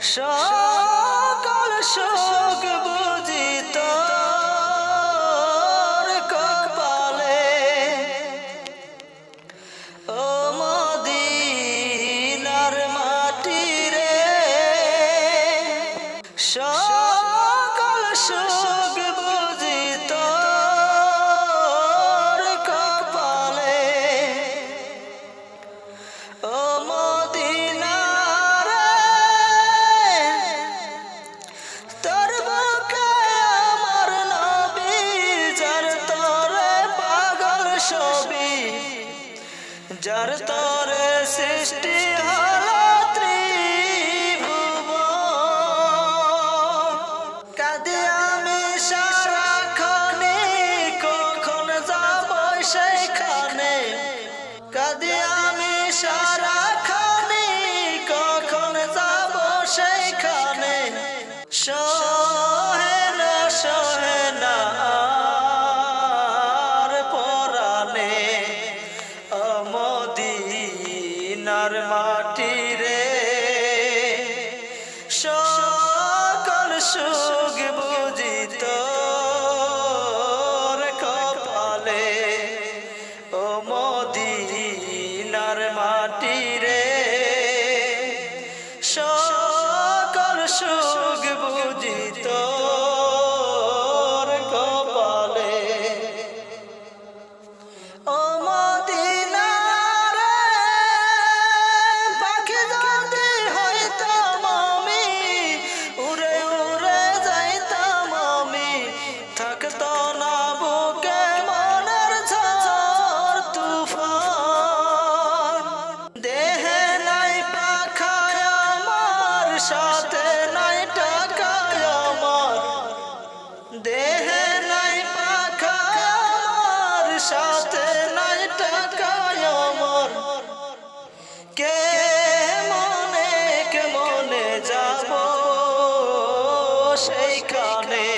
সকল শোক বুঝিত কপালে। ও মদিনার মাটি রে সকল শোক যার তরে সৃষ্টি হলো অমদিনার মাটি রে। সকল সুখ বুঝিত কপালে। ও মদিনার মাটি রে। সাথে নাই টাকায় আমার, দেহে নাই পাখা আমার, সাথে নাই টাকায় আমার। কে মনে কে মনে যাব সেইখানে?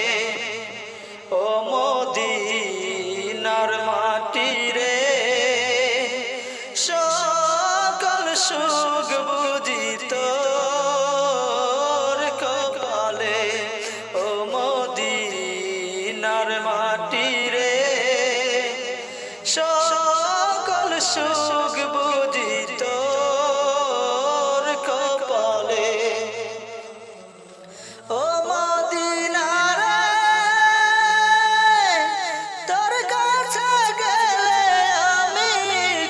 ও মদিনার মাটি রে সকল সুখ মাটি রে সকল সুখ বুঝিত কপালে। ও মদিনার তোর কাছে গেলে আমি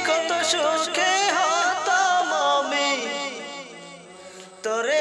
কত সুখে হতাম আমি। তোরে